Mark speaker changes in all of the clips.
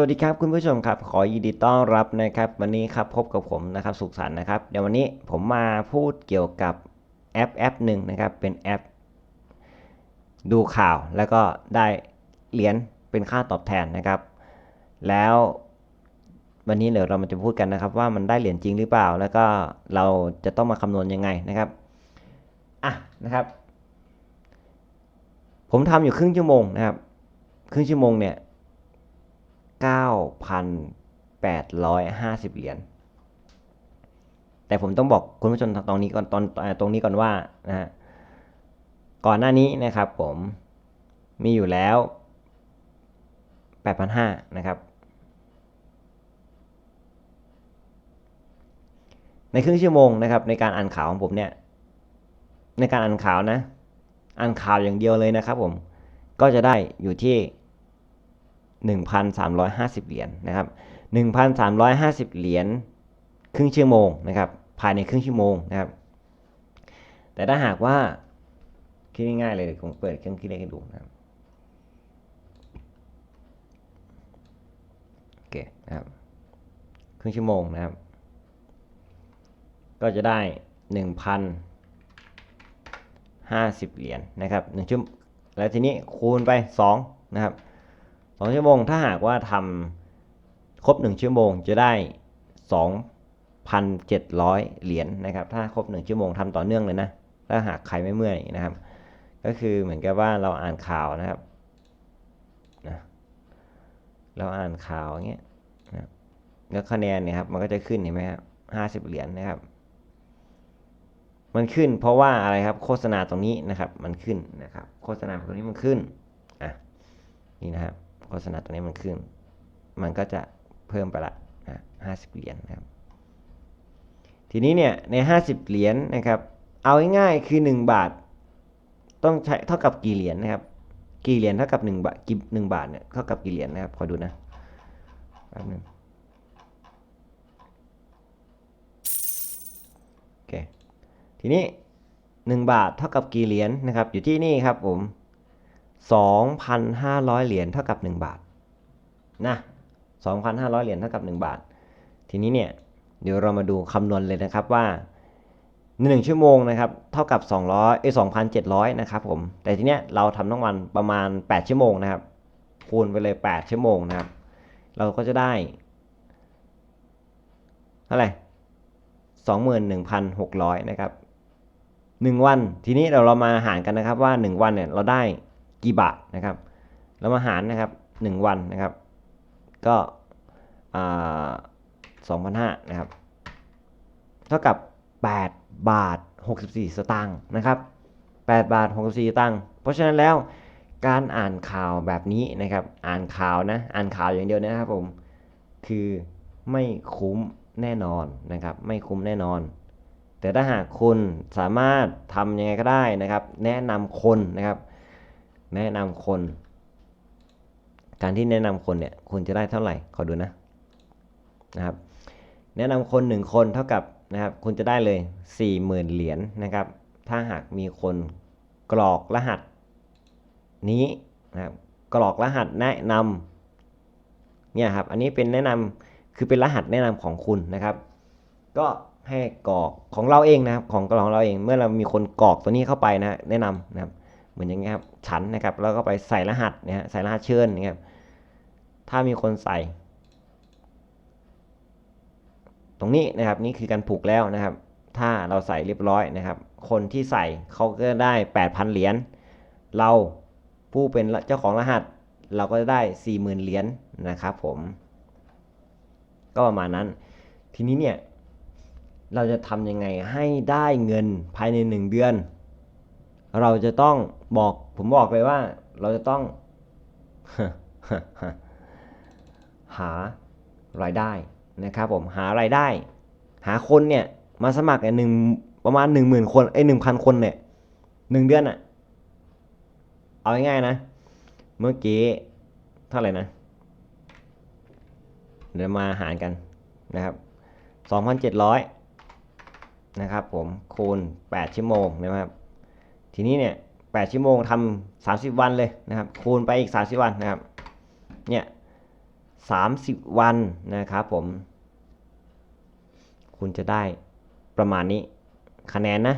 Speaker 1: วัสดีครับคุณผู้ชมครับ ขอยินดีต้อนรับนะครับ วันนี้ครับพบกับผมนะครับสุขสันต์นะครับเดี๋ยววันนี้ผมมาพูดเกี่ยวกับแอปแอปหนึ่งนะครับเป็นแอป ดูข่าวแล้วก็ได้เหรียญเป็นค่าตอบแทนนะครับ แล้ววันนี้เดี๋ยวเรามาจะพูดกันนะครับ ว่ามันได้เหรียญจริงหรือเปล่า แล้วก็เราจะต้องมาคำนวณยังไงนะครับอะนะครับ ผมทำอยู่ครึ่งชั่วโมงนะครับ ครึ่งชั่วโมงเนี่ย 9,850เหรียญ แต่ผมต้องบอกคุณผู้ชมตรงนี้ก่อนตอนตรงนี้ก่อนว่านะฮะ ก่อนหน้านี้นะครับผมมีอยู่แล้ว8,500นะครับ ในครึ่งชั่วโมงนะครับ ในการอ่านข่าวของผมเนี่ย ในการอ่านข่าวนะ อ่านข่าวอย่างเดียวเลยนะครับผม ก็จะได้อยู่ที่ 1,350 เหรียญนะครับ 1,350 เหรียญครึ่งชั่วโมงนะครับภายในครึ่งชั่วโมงนะครับ แต่ถ้าหากว่าคิดง่ายๆเลยผมเปิดเครื่องคิดเลขให้ดูนะครับโอเคนะครับครึ่งชั่วโมงนะครับ ก็จะได้1,050เหรียญนะครับ1ชั่วแล้วทีนี้คูณไป2นะครับ สองชั่วโมงถ้าหากว่าทำครบหนึ่งชั่วโมงจะได้สองพันเจ็ดร้อยเหรียญนะครับ ถ้าครบหนึ่งชั่วโมงทำต่อเนื่องเลยนะ ถ้าหากใครไม่เมื่อยนะครับ ก็คือเหมือนกับว่าเราอ่านข่าวนะครับนะเราอ่านข่าวอย่างเงี้ยนะแล้วคะแนนเนี่ยครับมันก็จะขึ้นเห็นไหมครับห้าสิบเหรียญนะครับ มันขึ้นเพราะว่าอะไรครับ โฆษณาตรงนี้นะครับ มันขึ้นนะครับ โฆษณาตรงนี้มันขึ้น ษณาตัวนี้มันขึ้น มันก็จะเพิ่มไปละห้าสิบเหรียญนะครับ ทีนี้เนี่ยในห้าสิบเหรียญนะครับ เอาง่ายๆคือหนึ่งบาท ต้องใช้เท่ากับกี่เหรียญนะครับ กี่เหรียญเท่ากับหนึ่งบาทกี่หนึ่งบาทเนี่ยเท่ากับกี่เหรียญนะครับ ขอดูนะแป๊บนึงโอเค ทีนี้หนึ่งบาทเท่ากับกี่เหรียญนะครับ อยู่ที่นี่ครับผม 2,500 เหรียญเท่ากับ 1 บาทนะ2,500 เหรียญเท่ากับ 1 บาท ทีนี้เนี่ยเดี๋ยวเรามาดูคำนวณเลยนะครับว่า1ชั่วโมงนะครับเท่ากับ 200เอ้2,700 นะครับผมแต่ทีเนี้ยเราทำทั้งวันประมาณ 8 ชั่วโมงนะครับ คูณไปเลย 8 ชั่วโมงนะครับ เราก็จะได้เท่าไหร่21,600 นะครับ 1 วัน ทีนี้เราเรามาหารกันนะครับว่า 1 วันเนี่ยเราได้ กี่บาทนะครับเรามาหารนะครับ 1 วันนะครับ ก็สองพันห้านะครับ เท่ากับ 8 บาท 64 สตางค์นะครับ8บาท64สตางค์ เพราะฉะนั้นแล้วการอ่านข่าวแบบนี้นะครับ อ่านข่าวนะ อ่านข่าวอย่างเดียวนะครับผม คือไม่คุ้มแน่นอนนะครับ ไม่คุ้มแน่นอน แต่ถ้าหากคุณสามารถทำยังไงก็ได้นะครับ แนะนำคนนะครับ แนะนำคน การที่แนะนำคนเนี่ยคุณจะได้เท่าไหร่ ขอดูนะนะครับ แนะนำคนหนึ่งคนเท่ากับนะครับ คุณจะได้เลย 40,000 เหรียญนะครับ ถ้าหากมีคนกรอกรหัสนี้นะครับ กรอกรหัสแนะนำเนี่ยครับ อันนี้เป็นแนะนำคือเป็นรหัสแนะนำของคุณนะครับ ก็ให้กรอกของเราเองนะครับ ของของเราเอง เมื่อเรามีคนกรอกตัวนี้เข้าไปนะแนะนำนะครับ เหมือนอย่างเงี้ยครับฉันนะครับ แล้วก็ไปใส่รหัสเนี่ยฮะใส่รหัสเชิญนะครับถ้ามีคนใส่ ตรงนี้นะครับนี่คือการผูกแล้วนะครับ ถ้าเราใส่เรียบร้อยนะครับ คนที่ใส่เขาก็ได้ 8,000 เหรียญเราผู้เป็นเจ้าของรหัส เราก็จะได้ 40,000 เหรียญนะครับผมก็ประมาณนั้น ทีนี้เนี่ยเราจะทำยังไงให้ได้เงินภายใน 1 เดือน เราจะต้องบอก ผมบอกเลยว่า เราจะต้อง หารายได้นะครับ ผมหารายได้ หาคนเนี่ย มาสมัครเนี่ยหนึ่งประมาณหนึ่งหมื่นคนไอ้หนึ่งพันคนเนี่ยหนึ่งเดือนอะเอาง่ายๆนะ เมื่อกี้เท่าไหร่นะ เดี๋ยวมาหารกันนะครับสองพันเจ็ดร้อยนะครับผมคูณแปดชั่วโมงนะครับ ทีนี้เนี่ยแปดชั่วโมงทำสามสิบวันเลยนะครับ คูณไปอีกสามสิบวันนะครับ เนี่ย30วันนะครับผม คุณจะได้ประมาณนี้คะแนนนะ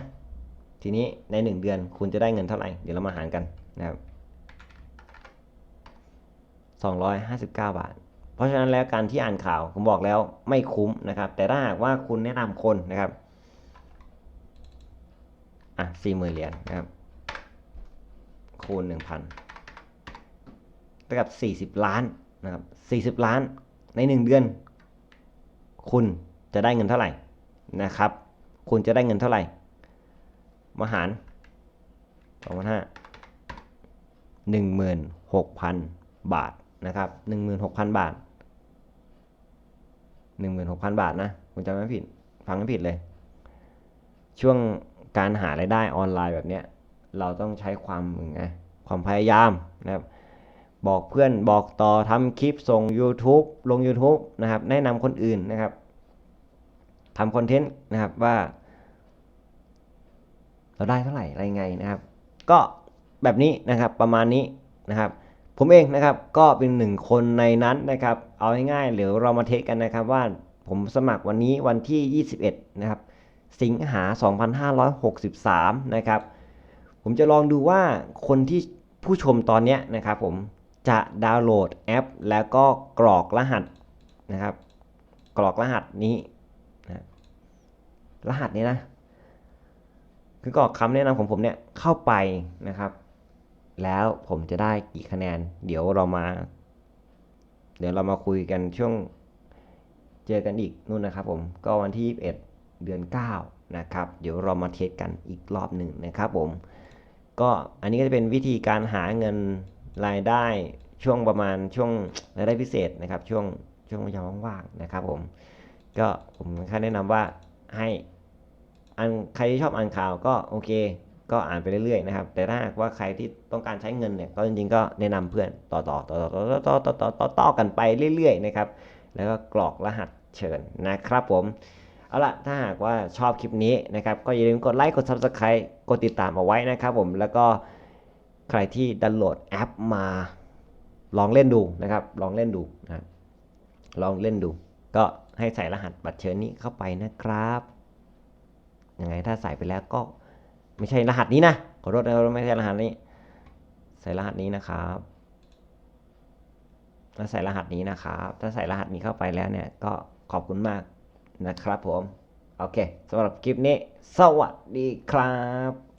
Speaker 1: ทีนี้ใน1เดือนคุณจะได้เงินเท่าไหร่ เดี๋ยวเรามาหารกันนะครับ259 บาท เพราะฉะนั้นแล้วการที่อ่านข่าวผมบอกแล้วไม่คุ้มนะครับ แต่ถ้าหากว่าคุณแนะนำคนนะครับ อะสี่หมื่นเหรียญนะครับ คูณหนึ่งพันเท่ากับสี่สิบล้านนะครับสี่สิบล้านในหนึ่งเดือน คุณจะได้เงินเท่าไหร่นะครับ คุณจะได้เงินเท่าไหร่มาหารสองพันห้าหนึ่งหมื่นหกพันบาทนะครับหนึ่งหมื่นหกพันบาทหนึ่งหมื่นหกพันบาทนะคุณจำไม่ผิดฟังไม่ผิดเลย ช่วง การหารายได้ออนไลน์แบบเนี้ยเราต้องใช้ความไงความพยายามนะครับ บอกเพื่อนบอกต่อทำคลิปส่ง YouTube ลง YouTube นะครับ แนะนำคนอื่นนะครับทำคอนเทนต์นะครับว่า เราได้เท่าไหร่อะไรไงนะครับ ก็แบบนี้นะครับประมาณนี้นะครับ ผมเองนะครับก็เป็นหนึ่งคนในนั้นนะครับ เอาง่ายๆเดี๋ยวเรามาเทสกันนะครับว่าผมสมัครวันนี้วันที่ 21 นะครับ สิงหา 2563 นะครับ ผมจะลองดูว่าคนที่ผู้ชมตอนนี้นะครับผมจะดาวน์โหลดแอป แล้วก็กรอกรหัสนะครับ กรอกรหัสนี้นะรหัสนี้นะ คือกรอกคำแนะนำของผมเนี่ยเข้าไปนะครับ แล้วผมจะได้กี่คะแนน เดี๋ยวเรามา เดี๋ยวเรามาคุยกันช่วงเจอกันอีกนู่นนะครับผมก็วันที่ 21 เดือน 9 นะครับ เดี๋ยวเรามาเทสกันอีกรอบหนึ่งนะครับผม ก็อันนี้ก็จะเป็นวิธีการหาเงินรายได้ช่วงประมาณช่วงรายได้พิเศษนะครับ ช่วงช่วงยาว่างๆนะครับ ผม ก็ผมค่แนะนำว่าให้อันใครที่ชอบอ่านข่าวก็โอเค ก็อ่านไปเรื่อยๆนะครับ แต่ถ้าว่าใครที่ต้องการใช้เงินเนี่ยก็จริงๆก็แนะนำเพื่อนต่อต่อต่อต่อต่อต่อต่อๆต่อๆต่อๆกันไปเรื่อยๆนะครับ แล้วก็กรอกรหัสเชิญนะครับผม เอาล่ะถ้าหากว่าชอบคลิปนี้นะครับ ก็อย่าลืมกดไลค์ กด Subscribe กดติดตามเอาไว้นะครับผม แล้วก็ใครที่ดาวน์โหลดแอปมาลองเล่นดูนะครับ ลองเล่นดูนะลองเล่นดู ก็ให้ใส่รหัสบัตรเชิญนี้เข้าไปนะครับ ยังไงถ้าใส่ไปแล้วก็ไม่ใช่รหัสนี้นะ ขอโทษนะไม่ใช่รหัสนี้ ใส่รหัสนี้นะครับถ้าใส่รหัสนี้นะครับ ถ้าใส่รหัสนี้เข้าไปแล้วเนี่ย ก็ขอบคุณมาก นะครับผม โอเคสำหรับคลิปนี้ สวัสดีครับ